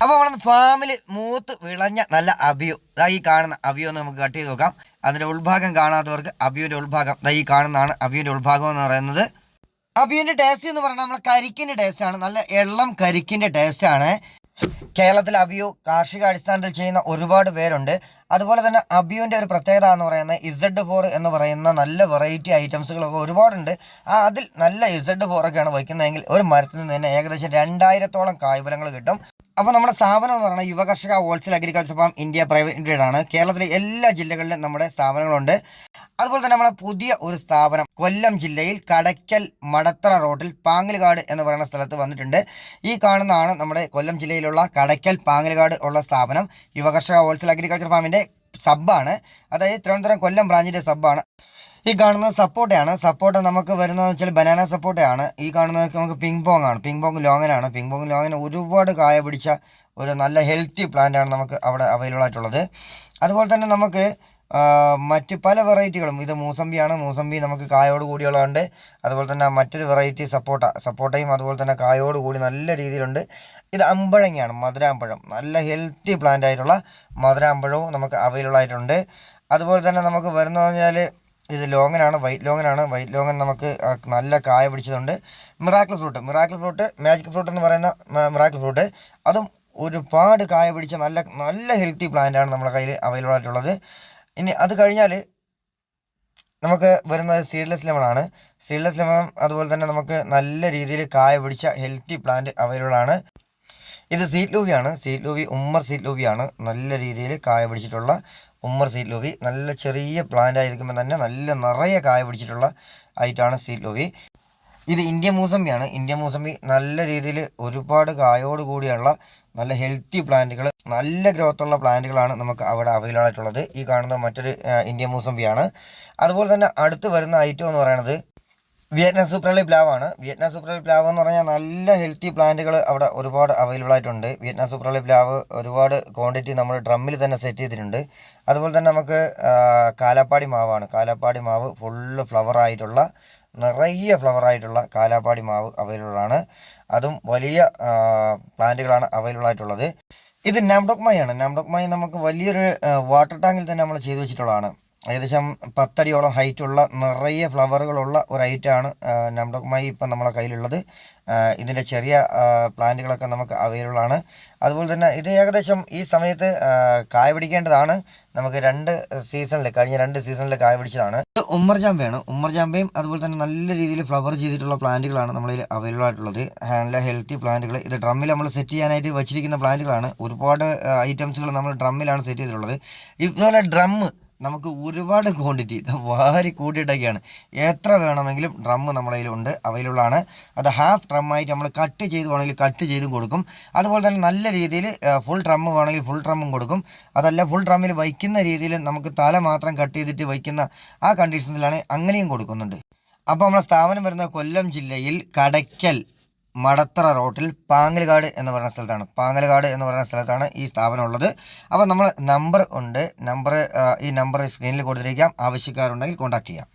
അപ്പോൾ നമ്മളൊന്ന് ഫാമിൽ മൂത്ത് വിളഞ്ഞ നല്ല അഭിയോ ഇതാ ഈ കാണുന്ന അഭിയോ ഒന്ന് നമുക്ക് കട്ട് ചെയ്ത് നോക്കാം. അതിന്റെ ഉൾഭാഗം കാണാത്തവർക്ക് അഭിയുടെ ഉൾഭാഗം. ഇതാ ഈ കാണുന്നതാണ് അഭിയുടെ ഉൾഭാഗം എന്ന് പറയുന്നത്. അഭിയുടെ ടേസ്റ്റ് എന്ന് പറഞ്ഞാൽ നമ്മളെ കരിക്കിന്റെ ആണ്. നല്ല എള്ളം കരിക്കിന്റെ ടേസ്റ്റാണ് കേരളത്തിൽ അബിയു കാർഷിക അടിസ്ഥാനത്തിൽ ചെയ്യുന്ന ഒരുപാട് പേരുണ്ട്. അതുപോലെ തന്നെ അബിയുവിന്റെ ഒരു പ്രത്യേകത എന്ന് പറയുന്നത് ഇസഡ് ഫോർ എന്ന് പറയുന്ന നല്ല വെറൈറ്റി ഐറ്റംസുകളൊക്കെ ഒരുപാടുണ്ട്. ആ അതിൽ നല്ല ഇസഡ് ഫോറൊക്കെയാണ് വയ്ക്കുന്നതെങ്കിൽ ഒരു മരത്തിൽ നിന്ന് തന്നെ ഏകദേശം രണ്ടായിരത്തോളം കായ്ഫലങ്ങൾ കിട്ടും. അപ്പോൾ നമ്മുടെ സ്ഥാപനം എന്ന് പറയുന്നത് യുവകർഷക wholesale agriculture farm India private limited ആണ്. കേരളത്തിലെ എല്ലാ ജില്ലകളിലും നമ്മുടെ സ്ഥാപനങ്ങളുണ്ട്. അതുപോലെ തന്നെ നമ്മുടെ പുതിയ ഒരു സ്ഥാപനം കൊല്ലം ജില്ലയിൽ കടയ്ക്കൽ മടത്തറ റോഡിൽ പാങ്ങൽകാട് എന്ന് പറയുന്ന സ്ഥലത്ത് വന്നിട്ടുണ്ട്. ഈ കാണുന്നതാണ് നമ്മുടെ കൊല്ലം ജില്ലയിലുള്ള കടയ്ക്കൽ പാങ്ങൽകാട് ഉള്ള സ്ഥാപനം. യുവകർഷക ഹോൾസെയിൽ അഗ്രികൾച്ചർ ഫാമിന്റെ സബ്ബാണ് അതായത് തിരുവനന്തപുരം കൊല്ലം ബ്രാഞ്ചിന്റെ സബ്ബാണ് ഈ കാണുന്നത് സപ്പോർട്ടയാണ്. സപ്പോർട്ട് നമുക്ക് വരുന്നതെന്ന് വെച്ചാൽ ബനാന സപ്പോർട്ടയാണ്. ഈ കാണുന്നതൊക്കെ നമുക്ക് പിങ് പോങ് ആണ്. പിങ് പോങ് ലോങ്ങനാണ് പിങ് പോങ് ലോങ്ങന് ഒരുപാട് കായ പിടിച്ച ഒരു നല്ല ഹെൽത്തി പ്ലാന്റ് ആണ് നമുക്ക് അവിടെ അവൈലബിൾ ആയിട്ടുള്ളത്. അതുപോലെ തന്നെ നമുക്ക് മറ്റ് പല വെറൈറ്റികളും ഇത് മൂസമ്പിയാണ് മൂസമ്പി നമുക്ക് കായോട് കൂടിയുള്ളതുണ്ട്. അതുപോലെ തന്നെ മറ്റൊരു വെറൈറ്റി സപ്പോട്ട. സപ്പോട്ടയും അതുപോലെ തന്നെ കായോട് കൂടി നല്ല രീതിയിലുണ്ട്. ഇത് അമ്പഴങ്ങയാണ്. മധുരാമ്പഴം. നല്ല ഹെൽത്തി പ്ലാന്റ് ആയിട്ടുള്ള മധുരാമ്പഴവും നമുക്ക് അവൈലബിൾ ആയിട്ടുണ്ട്. അതുപോലെ തന്നെ നമുക്ക് വരുന്നതെന്ന് പറഞ്ഞാൽ ഇത് ലോങ്ങനാണ് വൈറ്റ് ലോങ്ങനാണ് വൈറ്റ് ലോങ്ങൻ നമുക്ക് നല്ല കായ പിടിച്ചതുണ്ട്. Miracle fruit miracle fruit magic fruit എന്ന് പറയുന്ന മിറാക്കിൾ ഫ്രൂട്ട് അതും ഒരുപാട് കായ പിടിച്ച നല്ല നല്ല ഹെൽത്തി പ്ലാന്റ് ആണ് നമ്മുടെ കയ്യിൽ അവൈലബിൾ ആയിട്ടുള്ളത്. ഇനി അത് കഴിഞ്ഞാൽ നമുക്ക് വരുന്നത് സീഡ്ലെസ് ലെമൺ ആണ്. സീഡ്ലെസ് ലെമൺ അതുപോലെ തന്നെ നമുക്ക് നല്ല രീതിയിൽ കായ പിടിച്ച ഹെൽത്തി പ്ലാന്റ് അവൈലബിൾ ആണ്. ഇത് സീറ്റ് ലൂവിയാണ് സീറ്റ് ലൂവി ഉമ്മർ സീറ്റ് ലൂവിയാണ് നല്ല രീതിയിൽ കായ പിടിച്ചിട്ടുള്ള ഉമ്മർ സീറ്റ് ലോബി. നല്ല ചെറിയ പ്ലാന്റ് ആയിരിക്കുമ്പോൾ തന്നെ നല്ല നിറയെ കായ പിടിച്ചിട്ടുള്ള ആയിട്ടാണ് സീറ്റ് ലോബി. ഇത് ഇന്ത്യ മൂസമ്പിയാണ്. ഇന്ത്യ മൂസമ്പി നല്ല രീതിയിൽ ഒരുപാട് കായോട് കൂടിയുള്ള നല്ല ഹെൽത്തി പ്ലാന്റുകൾ നല്ല ഗ്രോത്തുള്ള പ്ലാന്റുകളാണ് നമുക്ക് അവിടെ അവൈലബിൾ ആയിട്ടുള്ളത്. ഈ കാണുന്ന മറ്റൊരു ഇന്ത്യ മൂസമ്പിയാണ്. അതുപോലെ തന്നെ അടുത്ത് വരുന്ന ഐറ്റം എന്ന് പറയുന്നത് വിയറ്റ്നാം സൂപ്പർലി പ്ലാവാണ്. വിയറ്റ്നാം സൂപ്പർലി പ്ലാവ് എന്ന് പറഞ്ഞാൽ നല്ല ഹെൽത്തി പ്ലാന്റുകൾ അവിടെ ഒരുപാട് അവൈലബിൾ ആയിട്ടുണ്ട്. വിയറ്റ്നാം സൂപ്പർലി പ്ലാവ് ഒരുപാട് ക്വാണ്ടിറ്റി നമ്മൾ ഡ്രമ്മിൽ തന്നെ സെറ്റ് ചെയ്തിട്ടുണ്ട്. അതുപോലെ തന്നെ നമുക്ക് കാലാപ്പാടി മാവാണ്. കാലാപ്പാടി മാവ് ഫുള്ള് ഫ്ലവർ ആയിട്ടുള്ള നിറയെ ഫ്ലവർ ആയിട്ടുള്ള കാലാപ്പാടി മാവ് അവൈലബിൾ ആണ്. അതും വലിയ പ്ലാന്റുകളാണ് അവൈലബിൾ ആയിട്ടുള്ളത്. ഇത് നാംഡോക്മായി നാംഡോക്മായി നമുക്ക് വലിയൊരു വാട്ടർ ടാങ്കിൽ തന്നെ നമ്മൾ ചെയ്തു വെച്ചിട്ടുള്ളതാണ്. ഏകദേശം പത്തടിയോളം ഹൈറ്റുള്ള നിറയെ ഫ്ലവറുകളുള്ള ഒരു ഐറ്റമാണ് നമ്മുടെ ഇപ്പം നമ്മളെ കയ്യിലുള്ളത്. ഇതിന്റെ ചെറിയ പ്ലാന്റുകളൊക്കെ നമുക്ക് അവൈലബിൾ ആണ്. അതുപോലെ തന്നെ ഇത് ഏകദേശം ഈ സമയത്ത് കായ പിടിക്കേണ്ടതാണ്. നമുക്ക് രണ്ട് സീസണിൽ കഴിഞ്ഞ രണ്ട് സീസണിൽ കായ പിടിച്ചതാണ്. ഉമ്മർ ജാമ്പയാണ് ഉമ്മർ അതുപോലെ തന്നെ നല്ല രീതിയിൽ ഫ്ലവർ ചെയ്തിട്ടുള്ള പ്ലാന്റുകളാണ് നമ്മളിൽ അവൈലബിൾ ആയിട്ടുള്ളത്. നല്ല ഹെൽത്തി പ്ലാന്റുകൾ ഇത് ഡ്രമ്മിൽ നമ്മൾ സെറ്റ് ചെയ്യാനായിട്ട് വെച്ചിരിക്കുന്ന പ്ലാന്റുകളാണ്. ഒരുപാട് ഐറ്റംസുകൾ നമ്മൾ ഡ്രമ്മിലാണ് സെറ്റ് ചെയ്തിട്ടുള്ളത്. ഇതുപോലെ ഡ്രമ്മ് നമുക്ക് ഒരുപാട് ക്വാണ്ടിറ്റി വാരി കൂട്ടിയിട്ടൊക്കെയാണ്. എത്ര വേണമെങ്കിലും ഡ്രം നമ്മുടെ കയ്യിലുണ്ട് അവൈലബിൾ അത് ഹാഫ് ഡ്രമ്മായിട്ട് നമ്മൾ കട്ട് ചെയ്ത് വേണമെങ്കിൽ കട്ട് ചെയ്തും കൊടുക്കും. അതുപോലെ തന്നെ നല്ല രീതിയിൽ ഫുൾ ഡ്രം വേണമെങ്കിൽ ഫുൾ ഡ്രമ്മും കൊടുക്കും. അതല്ല ഫുൾ ഡ്രമ്മിൽ വയ്ക്കുന്ന രീതിയിൽ നമുക്ക് തല മാത്രം കട്ട് ചെയ്തിട്ട് വയ്ക്കുന്ന ആ കണ്ടീഷൻസിലാണ് അങ്ങനെയും കൊടുക്കുന്നുണ്ട്. അപ്പോൾ നമ്മളെ സ്ഥാപനം വരുന്ന കൊല്ലം ജില്ലയിൽ കടയ്ക്കൽ. മടത്തറ റോട്ടിൽ പാങ്ങൽകാട് എന്ന് പറയുന്ന സ്ഥലത്താണ്. പാങ്ങൽകാട് എന്ന് പറയുന്ന സ്ഥലത്താണ് ഈ സ്ഥാപനം ഉള്ളത് അപ്പോൾ നമ്മൾ നമ്പർ ഉണ്ട് നമ്പർ ഈ നമ്പർ സ്ക്രീനിൽ കൊടുത്തിരിക്കാം. ആവശ്യക്കാരുണ്ടെങ്കിൽ കോൺടാക്ട് ചെയ്യാം.